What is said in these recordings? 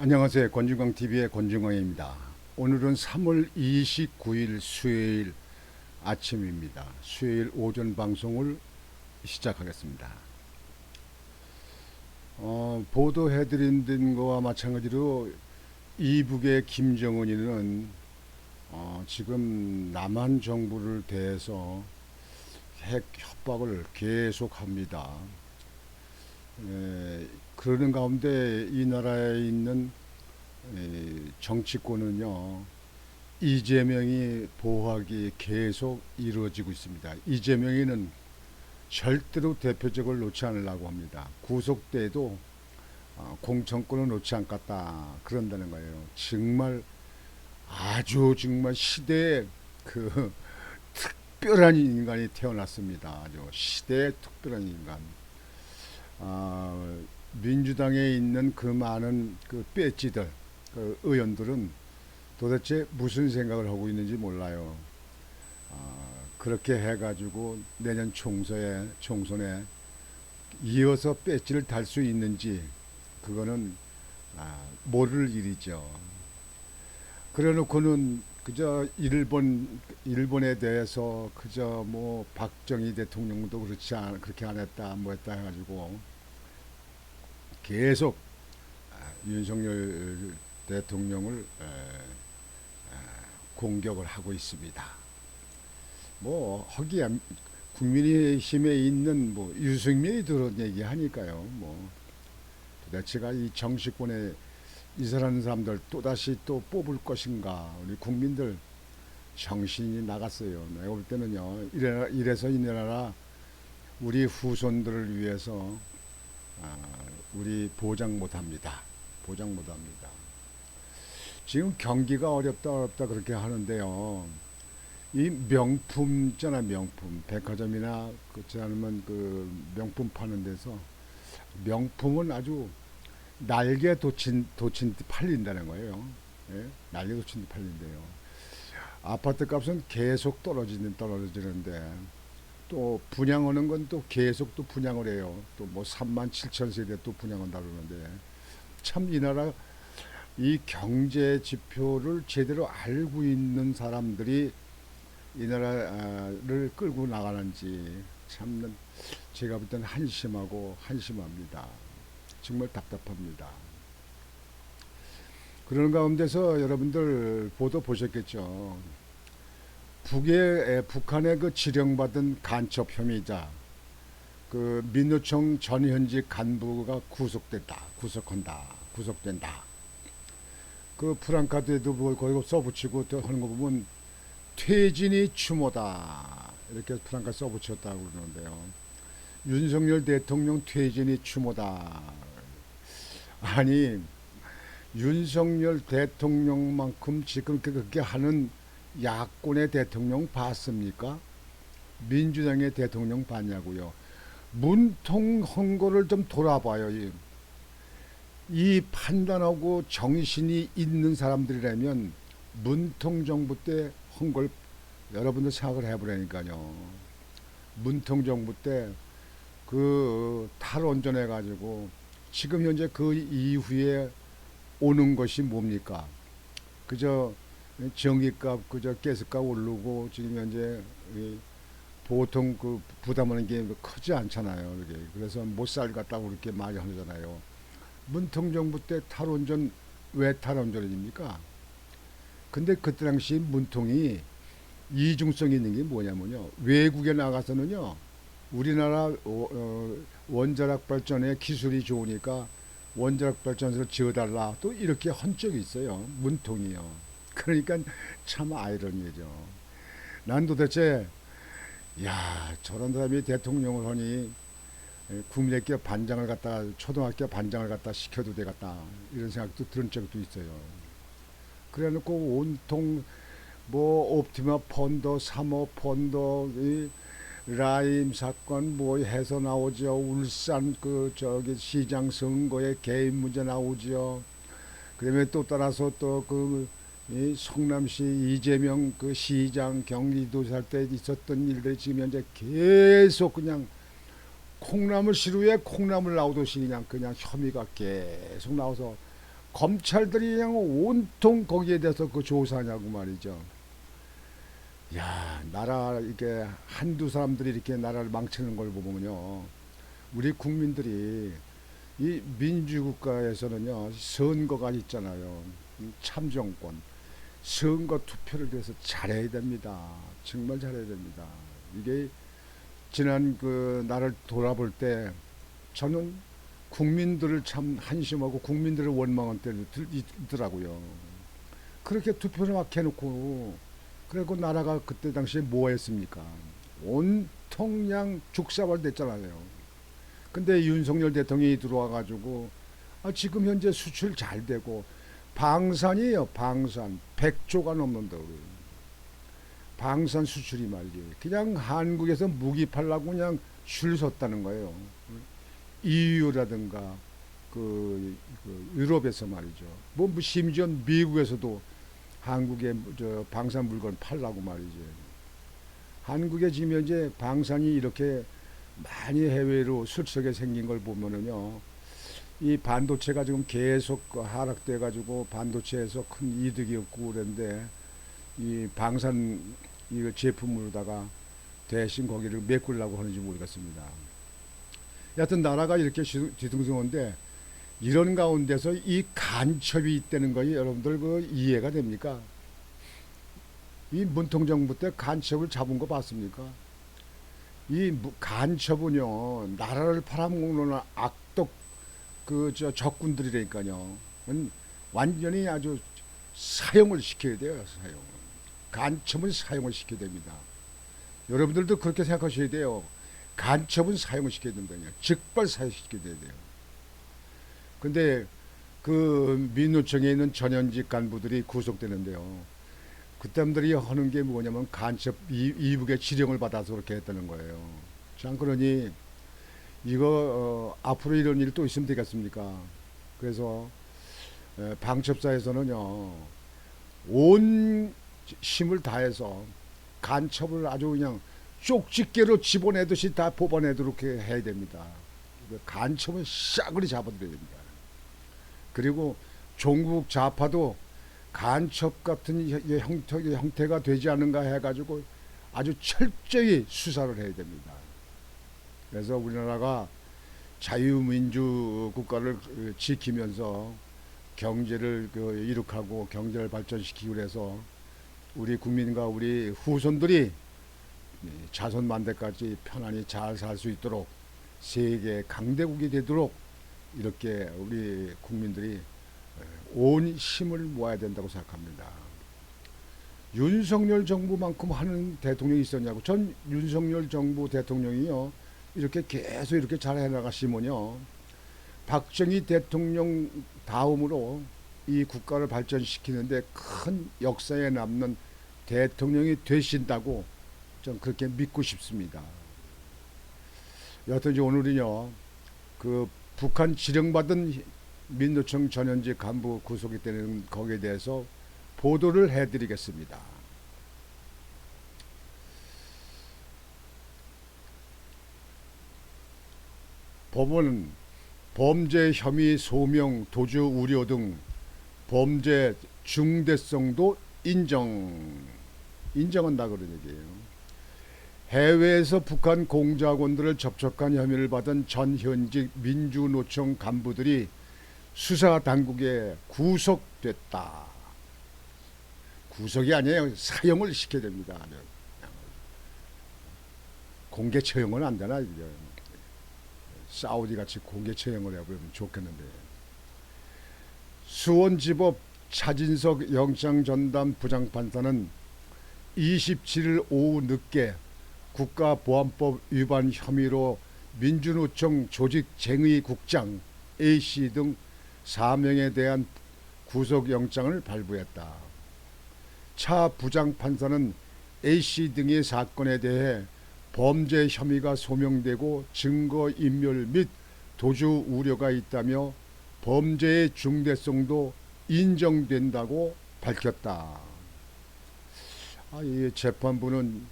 안녕하세요. 권중광 TV의 권중광입니다. 오늘은 3월 29일 수요일 아침입니다. 수요일 오전 방송을 시작하겠습니다. 어, 보도해드린 것과 마찬가지로 이북의 김정은이는 어, 지금 남한 정부를 대해서 핵 협박을 계속합니다. 에, 그러는 가운데 이 나라에 있는 에, 정치권은요 이재명이 보호하기 계속 이루어지고 있습니다. 이재명이는 절대로 대표적을 놓지 않으려고 합니다. 구속돼도 어, 공천권을 놓지 않겠다 그런다는 거예요. 정말 아주 정말 시대에 그 특별한 인간이 태어났습니다. 아주 시대의 특별한 인간. 아, 민주당에 있는 그 많은 그 배지들, 그 의원들은 도대체 무슨 생각을 하고 있는지 몰라요. 아, 그렇게 해가지고 내년 총선에 총선에 이어서 배지를 달 수 있는지 그거는 아, 모를 일이죠. 그래놓고는 그저 일본 일본에 대해서 그저 뭐 박정희 대통령도 그렇지 않 그렇게 안 했다 뭐 했다 해가지고 계속 아, 윤석열 대통령을 에, 에, 공격을 하고 있습니다. 뭐 허기야 국민의힘에 있는 뭐 유승민이 그런 얘기 하니까요. 뭐 도대체가 이 정치권에 이사라는 사람들 또 다시 또 뽑을 것인가 우리 국민들 정신이 나갔어요. 내가 볼 때는요 이래, 이래서 이 나라 우리 후손들을 위해서 아, 우리 보장 못합니다. 보장 못합니다. 지금 경기가 어렵다 어렵다 그렇게 하는데요. 이 명품 있잖아 명품 백화점이나 그렇지 않으면 그 명품 파는 데서 명품은 아주 날개 돋친 듯 팔린다는 거예요. 예? 날개 듯 팔린대요. 아파트 값은 계속 떨어지는 떨어지는데 또 분양하는 건 또 계속 또 분양을 해요. 또 뭐 3만 7천 세대 또 분양한다 그러는데 참 이 나라 이 경제 지표를 제대로 알고 있는 사람들이 이 나라를 끌고 나가는지 참 제가 볼 때는 한심하고 한심합니다. 정말 답답합니다. 그런 가운데서 여러분들 보도 보셨겠죠. 북의 북한의 그 지령받은 간첩 혐의자 그 민노총 전현직 간부가 구속됐다. 구속한다. 구속된다. 그 프랑카드에도 뭐 거기 써붙이고 또 하는 거 보면 퇴진이 추모다. 이렇게 프랑카 써붙였다고 그러는데요. 윤석열 대통령 퇴진이 추모다. 아니 윤석열 대통령만큼 지금 그렇게 하는 야권의 대통령 봤습니까? 민주당의 대통령 봤냐고요. 문통 헌거를 좀 돌아봐요. 이, 이 판단하고 정신이 있는 사람들이라면 문통 정부 때 헌걸 여러분들 생각을 해보라니까요. 문통 정부 때 그 탈원전해 가지고 지금 현재 그 이후에 오는 것이 뭡니까? 그저 전기값, 그저 가스값 오르고 지금 현재 보통 그 부담하는 게 크지 않잖아요. 이렇게 그래서 못 살겠다고 그렇게 많이 하잖아요. 문통 정부 때 탈원전 왜 탈원전입니까? 근데 그때 당시 문통이 이중성 있는 게 뭐냐면요. 외국에 나가서는요. 우리나라 원자력 발전에 기술이 좋으니까 원자력 발전소를 지어달라 또 이렇게 한 적이 있어요 문통이요 그러니까 참 아이러니죠 난 도대체 야 저런 사람이 대통령을 하니 국민학교 반장을 갖다 초등학교 반장을 갖다 시켜도 되겠다 이런 생각도 들은 적도 있어요 그래놓고 온통 뭐 옵티마 펀더 사모 펀더 이 라임 사건 뭐 해서 나오죠. 울산 그 저기 시장 선거에 개인 문제 나오죠. 그다음에 또 따라서 또 그 성남시 이재명 그 시장 경기도지사 때 있었던 일들이 지금 현재 계속 그냥 콩나물 시루에 콩나물 나오듯이 그냥 그냥 혐의가 계속 나와서 검찰들이 그냥 온통 거기에 대해서 그 조사하냐고 말이죠. 야, 나라 이게 한두 사람들이 이렇게 나라를 망치는 걸 보면요. 우리 국민들이 이 민주국가에서는요. 선거가 있잖아요. 이 참정권. 선거 투표를 위해서 잘해야 됩니다. 정말 잘해야 됩니다. 이게 지난 그 나를 돌아볼 때 저는 국민들을 참 한심하고 국민들을 원망한 때도 있더라고요. 그렇게 투표를 막 해놓고 그리고 나라가 그때 당시에 뭐 했습니까? 온통 그냥 죽사발 됐잖아요. 근데 윤석열 대통령이 들어와 가지고 아, 지금 현재 수출 잘 되고 방산이에요. 방산 100조가 넘는다 그래요. 방산 수출이 말이에요. 그냥 한국에서 무기 팔라고 그냥 줄 섰다는 거예요. EU라든가 그, 그 유럽에서 말이죠. 뭐 심지어 미국에서도 한국의 저 방산 물건 팔라고 말이죠. 한국에 지금 현재 방산이 이렇게 많이 해외로 수출하게 생긴 걸 보면은요. 이 반도체가 지금 계속 하락돼 가지고 반도체에서 큰 이득이 없고 그런데 이 방산 이 제품으로다가 대신 거기를 메꾸려고 하는지 모르겠습니다. 여하튼 나라가 이렇게 뒤숭숭한데 이런 가운데서 이 간첩이 있다는 것이 여러분들 그 이해가 됩니까? 이 문통정부 때 간첩을 잡은 거 봤습니까? 이 간첩은요 나라를 팔아먹는 악독 그 저 적군들이라니까요. 완전히 아주 사용을 시켜야 돼요 사용. 간첩은 사용을 시켜야 됩니다. 여러분들도 그렇게 생각하셔야 돼요. 간첩은 사용을 시켜야 된다냐. 즉발 사용시켜야 돼요. 근데 그 민노총에 있는 전현직 간부들이 구속되는데요. 그땀들이 하는 게 뭐냐면 간첩 이북의 지령을 받아서 그렇게 했다는 거예요. 참 그러니 이거 어, 앞으로 이런 일이 또 있으면 되겠습니까? 그래서 에, 방첩사에서는요 온 힘을 다해서 간첩을 아주 그냥 쪽집게로 집어내듯이 다 뽑아내도록 해야 됩니다. 간첩은 싸그리 잡아들여야 됩니다. 그리고 종국 좌파도 간첩 같은 형태, 형태가 되지 않은가 해가지고 아주 철저히 수사를 해야 됩니다. 그래서 우리나라가 자유민주 국가를 지키면서 경제를 그 이룩하고 경제를 발전시키기 위해서 우리 국민과 우리 후손들이 자손 만대까지 편안히 잘 살 수 있도록 세계 강대국이 되도록 이렇게 우리 국민들이 온 힘을 모아야 된다고 생각합니다. 윤석열 정부만큼 하는 대통령이 있었냐고. 전 윤석열 정부 대통령이요. 이렇게 계속 이렇게 잘 해나가시면요. 박정희 대통령 다음으로 이 국가를 발전시키는데 큰 역사에 남는 대통령이 되신다고 좀 그렇게 믿고 싶습니다. 여하튼 오늘은요, 그 북한 지령받은 민노총 전현직 간부 구속이 되는 거기에 대해서 보도를 해드리겠습니다. 법원은 범죄 혐의 소명, 도주 우려 등 범죄 중대성도 인정 인정한다 그런 얘기예요. 해외에서 북한 공작원들을 접촉한 혐의를 받은 전 현직 민주노총 간부들이 수사 당국에 구속됐다. 구속이 아니에요. 사형을 시켜야 됩니다. 공개 처형은 안 되나 이게. 사우디 같이 공개 처형을 해보면 좋겠는데. 수원지법 차진석 영장전담 부장판사는 27일 오후 늦게 국가보안법 위반 혐의로 민주노총 조직쟁의국장 A씨 등 4명에 대한 구속영장을 발부했다. 차 부장판사는 A씨 등의 사건에 대해 범죄 혐의가 소명되고 증거 인멸 및 도주 우려가 있다며 범죄의 중대성도 인정된다고 밝혔다. 아, 이 재판부는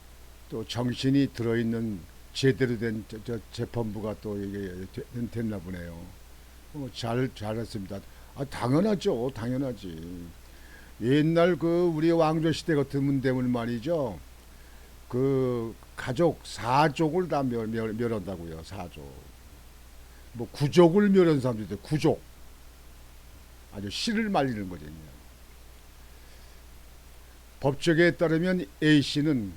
또 정신이 들어있는 제대로 된 저, 저 재판부가 또 이게 됐나 보네요. 어, 잘 잘했습니다. 아 당연하죠, 당연하지. 옛날 그 우리 왕조 시대 같으면 되면 말이죠. 그 가족 사족을 다 멸, 멸, 멸한다고요, 사족. 뭐 구족을 멸한 사람도 있대, 구족. 아주 씨를 말리는 거죠. 법적에 따르면 A 씨는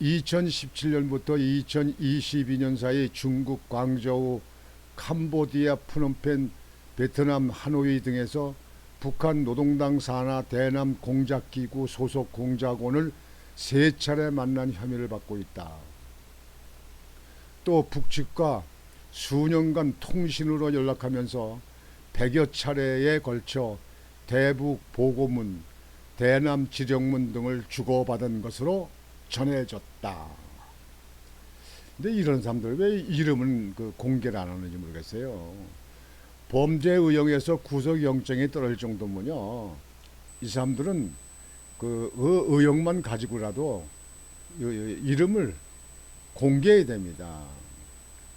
2017년부터 2022년 사이 중국 광저우, 캄보디아, 프놈펜, 베트남 하노이 등에서 북한 노동당 산하 대남 공작기구 소속 공작원을 세 차례 만난 혐의를 받고 있다. 또 북측과 수년간 통신으로 연락하면서 100여 차례에 걸쳐 대북 보고문, 대남 지령문 등을 주고받은 것으로 전해졌다. 근데 이런 사람들 왜 이름은 그 공개를 안 하는지 모르겠어요. 범죄 의혹에서 구속영장이 떨어질 정도면요. 이 사람들은 그 의- 의혹만 가지고라도 이름을 공개해야 됩니다.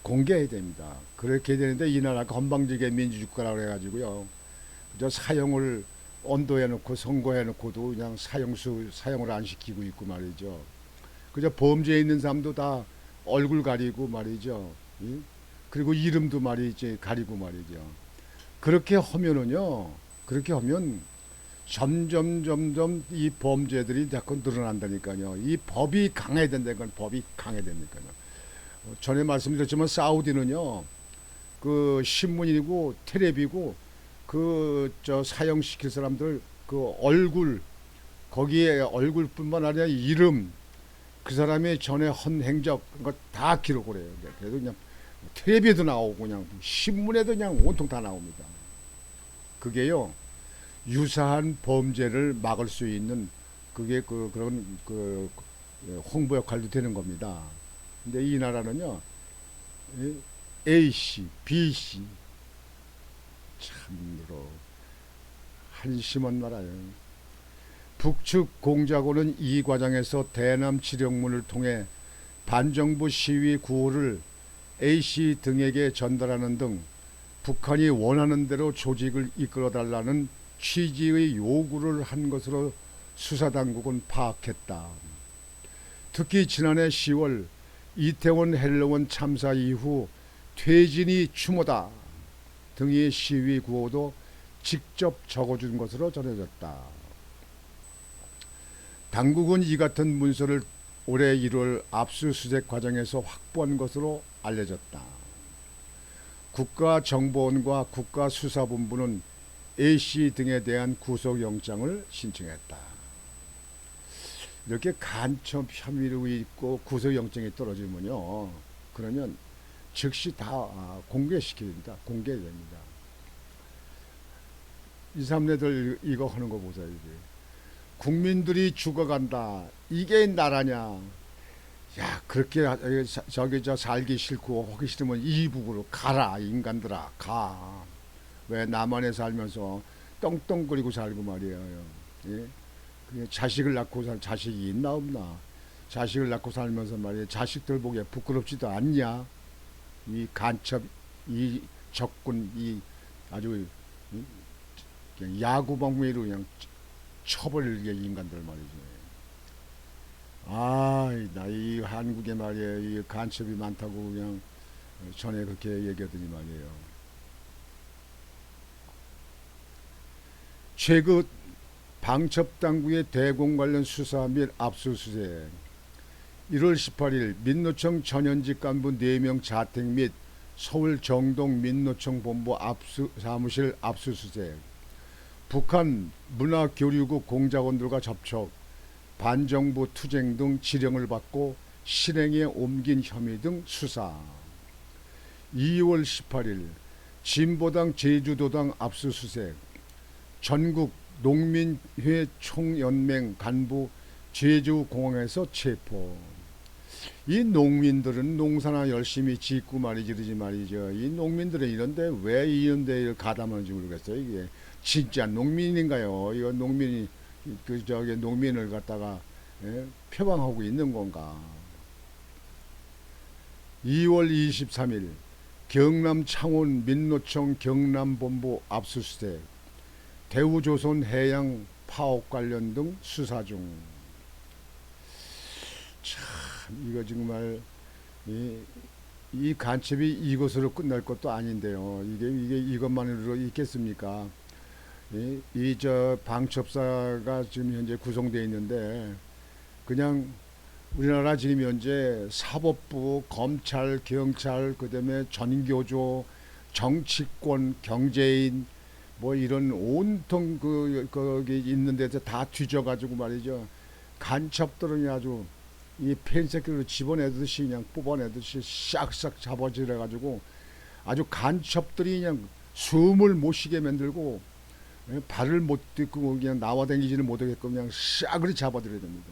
공개해야 됩니다. 그렇게 되는데 이 나라가 건방지게 민주주의국가라고 해가지고요. 저 사형을 언도해놓고 선고해놓고도 그냥 사형수 사형을 안 시키고 있고 말이죠. 그저 범죄에 있는 사람도 다 얼굴 가리고 말이죠. 이? 그리고 이름도 말이지 가리고 말이죠. 그렇게 하면은요. 그렇게 하면 점점 점점 이 범죄들이 자꾸 늘어난다니까요. 이 법이 강해야 된다니까 법이 강해야 되니까요. 어, 전에 말씀드렸지만 사우디는요. 그 신문이고 텔레비고 그 저 사형시킬 사람들 그 얼굴 거기에 얼굴뿐만 아니라 이름 그 사람의 전에 헌 행적 그거 다 기록을 해요. 그래서 그냥 텔레비에도 나오고 그냥 신문에도 그냥 온통 다 나옵니다. 그게요 유사한 범죄를 막을 수 있는 그게 그 그런 그 홍보 역할도 되는 겁니다. 근데 이 나라는요 이 A 씨, B 씨 참으로 한심한 나라예요. 북측 공작원은 이 과정에서 대남 지령문을 통해 반정부 시위 구호를 A씨 등에게 전달하는 등 북한이 원하는 대로 조직을 이끌어 달라는 취지의 요구를 한 것으로 수사당국은 파악했다. 특히 지난해 10월 이태원 헬로원 참사 이후 퇴진이 추모다 등의 시위 구호도 직접 적어준 것으로 전해졌다. 당국은 이 같은 문서를 올해 1월 압수수색 과정에서 확보한 것으로 알려졌다. 국가정보원과 국가수사본부는 A씨 등에 대한 구속영장을 신청했다. 이렇게 간첩 혐의로 있고 구속영장이 떨어지면요. 그러면 즉시 다 아, 공개시켜야 됩니다. 공개됩니다. 이 사람네들 이거 하는 거 보세요. 이게. 국민들이 죽어간다. 이게 나라냐? 야 그렇게 저기 저 살기 싫고 하기 싫으면 이북으로 가라 인간들아 가. 왜 남한에 살면서 떵떵거리고 살고 말이에요. 예? 자식을 낳고 살 자식이 있나 없나? 자식을 낳고 살면서 말이에요. 자식들 보기에 부끄럽지도 않냐? 이 간첩, 이 적군, 이 아주 이, 그냥 야구방망이로 그냥 게 인간들 말이죠. 아, 나 이 한국에 말이에요. 이 간첩이 많다고 그냥 전에 그렇게 얘기하더니 말이에요. 최근 방첩 당국의 대공 관련 수사 및 압수수색 1월 18일 민노청 전현직 간부 4명 자택 및 서울 정동 민노청 본부 압수 사무실 압수수색 북한 문화교류국 공작원들과 접촉 반정부 투쟁 등 지령을 받고 실행에 옮긴 혐의 등 수사. 2월 18일 진보당 제주도당 압수수색 전국 농민회 총연맹 간부 제주공항에서 체포. 이 농민들은 농사나 열심히 짓고 말이지 그러지 말이죠. 이 농민들은 이런데 왜 이런 데 를 가담하는지 모르겠어요 이게. 진짜 농민인가요? 이거 농민이 그 저기 농민을 갖다가 예? 표방하고 있는 건가? 2월 23일 경남 창원 민노청 경남본부 압수수색 대우조선 해양 파업 관련 등 수사 중. 참 이거 정말 이, 이 간첩이 이것으로 끝날 것도 아닌데요. 이게 이게 이것만으로 있겠습니까? 이 저 방첩사가 지금 현재 구성되어 있는데 그냥 우리나라 지금 현재 사법부, 검찰, 경찰, 그다음에 전교조, 정치권, 경제인 뭐 이런 온통 그 거기 있는 데서 다 뒤져가지고 말이죠. 간첩들은 아주 이 펜새끼로 집어내듯이 그냥 뽑아내듯이 싹싹 잡아질해가지고 아주 간첩들이 그냥 숨을 못 쉬게 만들고 예, 발을 못 딛고 그냥 나와다니지는 못하게끔 그냥 싹그리 잡아들여야 됩니다.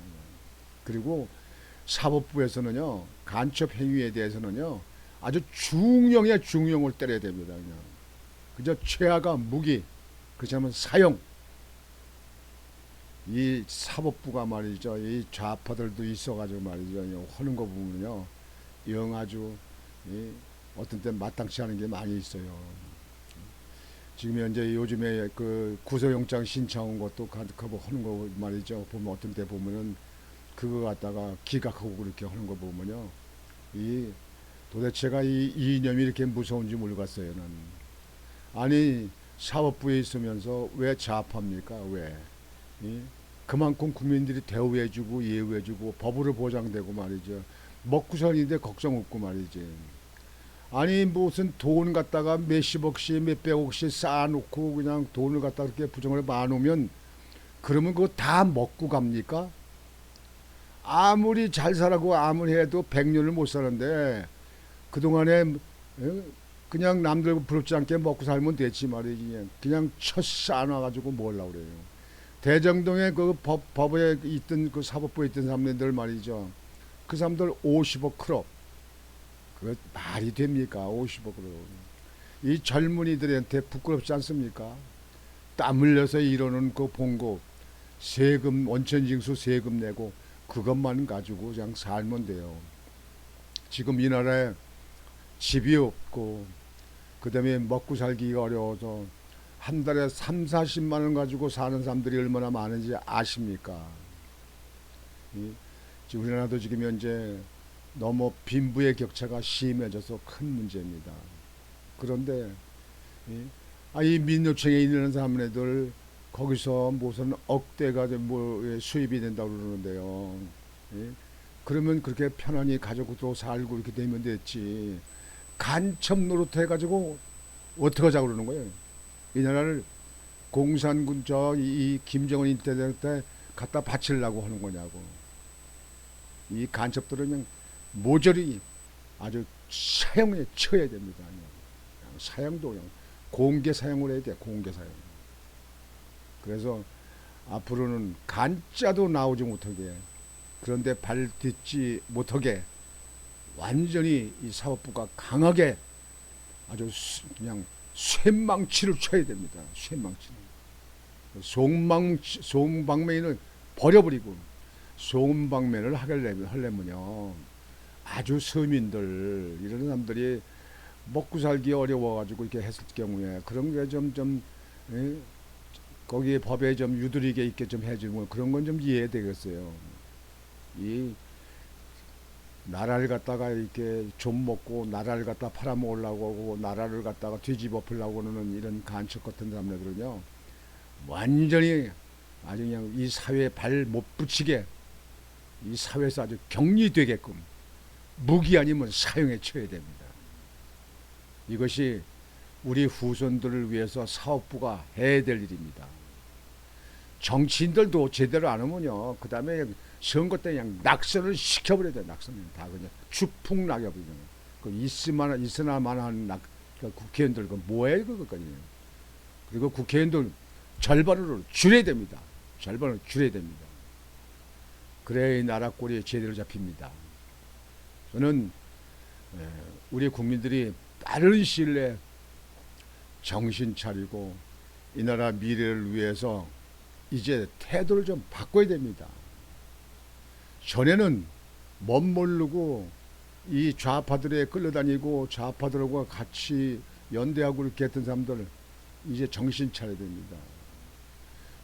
그리고 사법부에서는요 간첩 행위에 대해서는요 아주 중형의 중형을 때려야 됩니다. 그냥 그저 최하가 무기 그렇지 않으면 사형 이 사법부가 말이죠. 이 좌파들도 있어가지고 말이죠. 이 하는 거 보면요 영 아주 이 어떤 때 마땅치 않은 게 많이 있어요. 지금 현재 요즘에 그 구속영장 신청한 것도 가- 그거 하는 거 말이죠. 보면 어떤 때 보면은 그거 갖다가 기각하고 그렇게 하는 거 보면요. 이 도대체가 이 이념이 이렇게 무서운지 모르겠어요 는 아니 사법부에 있으면서 왜 좌파입니까 왜 이? 그만큼 국민들이 대우해주고 예우해주고 법으로 보장되고 말이죠 먹고 사는데 걱정 없고 말이지 아니 무슨 돈 갖다가 몇십억씩 몇백억씩 쌓아놓고 그냥 돈을 갖다 그렇게 부정을 많으면 그러면 그거 다 먹고 갑니까? 아무리 잘 살라고 아무리 해도 백년을 못 사는데 그동안에 어? 그냥 남들 부럽지 않게 먹고 살면 됐지 말이지 그냥, 첫 쌓아놔가지고 뭘 하려고 그래요. 대정동에 그 법, 법에 있던 그 사법부에 있던 사람들 말이죠. 그 사람들 50억 크롭 그 말이 됩니까? 50억으로 이 젊은이들한테 부끄럽지 않습니까? 땀 흘려서 이러는 그 봉급 세금 원천징수 세금 내고 그것만 가지고 그냥 살면 돼요. 지금 이 나라에 집이 없고 그다음에 먹고 살기가 어려워서 한 달에 3, 40만 원 가지고 사는 사람들이 얼마나 많은지 아십니까? 이, 지금 우리나라도 지금 현재 너무 빈부의 격차가 심해져서 큰 문제입니다. 그런데 이, 아, 이 민노총에 있는 사람들 거기서 무슨 억대가 뭐 수입이 된다고 그러는데요. 예? 그러면 그렇게 편안히 가족도 살고 이렇게 되면 됐지. 간첩 노릇 해가지고 어떻게 하자고 그러는 거예요. 이 나라를 공산군 저이 김정은 때때 갖다 바치려고 하는 거냐고. 이 간첩들은 그냥 모조리 아주 사형에 쳐야 됩니다. 그냥 사형도 그냥 공개 사형을 해야 돼. 공개 사형. 그래서 앞으로는 간짜도 나오지 못하게 그런데 발 딛지 못하게 완전히 이 사법부가 강하게 아주 수- 그냥 쇠망치를 쳐야 됩니다. 쇠망치. 송망 송방맹이는 버려버리고 송방맹을 하려면 하려면요 아주 서민들 이런 사람들이 먹고 살기 어려워가지고 이렇게 했을 경우에 그런 게 좀좀 거기에 법에 좀 유두리게 있게 좀 해주면 그런 건 좀 이해되겠어요. 이 나라를 갖다가 이렇게 좀 먹고 나라를 갖다 팔아먹으려고 하고 나라를 갖다가 뒤집어 풀려고 하는 이런 간첩 같은 사람들은요 완전히 아주 그냥 이 사회에 발 못 붙이게 이 사회에서 아주 격리되게끔 무기 아니면 사형에 처해야 됩니다. 이것이 우리 후손들을 위해서 사업부가 해야 될 일입니다. 정치인들도 제대로 안 하면요. 그 다음에 선거 때 그냥 낙선을 시켜버려야 돼. 낙선을 다 그냥 추풍낙엽이죠. 그 있으만 있으나 마나한 낙, 그 국회의원들 그 뭐예요 그거까지. 그리고 국회의원들 절반으로 줄여야 됩니다. 절반으로 줄여야 됩니다. 그래야 이 나라 꼴이 제대로 잡힙니다. 저는 에, 우리 국민들이 빠른 시일 내에 정신 차리고 이 나라 미래를 위해서 이제 태도를 좀 바꿔야 됩니다. 전에는 멋 모르고 이 좌파들에 끌려다니고 좌파들과 같이 연대하고 이렇게 했던 사람들 이제 정신 차려야 됩니다.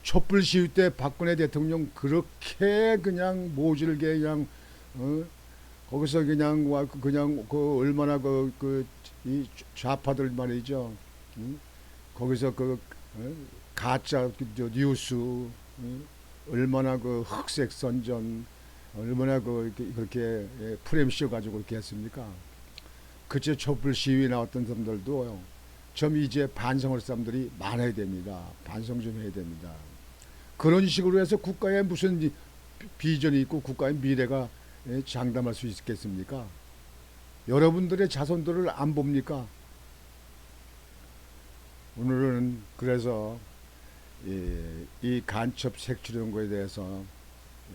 촛불 시위 때 박근혜 대통령 그렇게 그냥 모질게 그냥 어? 거기서 그냥 와 그냥 그 얼마나 그그이 좌파들 말이죠. 응? 거기서 그 어? 가짜 그저 뉴스 어? 얼마나 그 흑색 선전 얼마나 그 그렇게 예, 프레임 씌워 가지고 이렇게 했습니까? 그제 촛불 시위 나왔던 사람들도 좀 이제 반성할 사람들이 많아야 됩니다. 반성 좀 해야 됩니다. 그런 식으로 해서 국가에 무슨 비전이 있고 국가의 미래가 예, 장담할 수 있겠습니까? 여러분들의 자손들을 안 봅니까? 오늘은 그래서 이, 이 간첩 색출한 거에 대해서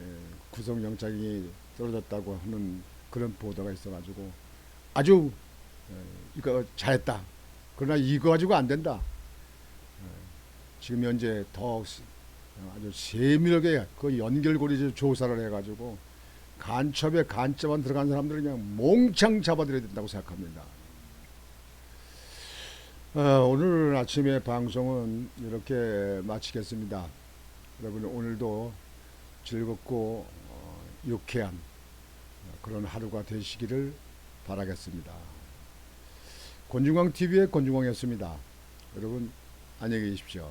예, 구속영장이 떨어졌다고 하는 그런 보도가 있어가지고 아주 예, 이거 잘했다. 그러나 이거 가지고 안 된다. 예, 지금 현재 더 시- 아주 세밀하게 그 연결고리 조사를 해가지고 간첩에 간첩만 들어간 사람들은 그냥 몽창 잡아들여야 된다고 생각합니다. 어, 오늘 아침에 방송은 이렇게 마치겠습니다. 여러분 오늘도 즐겁고 어, 유쾌한 그런 하루가 되시기를 바라겠습니다. 권중광 TV의 권중광이었습니다. 여러분 안녕히 계십시오.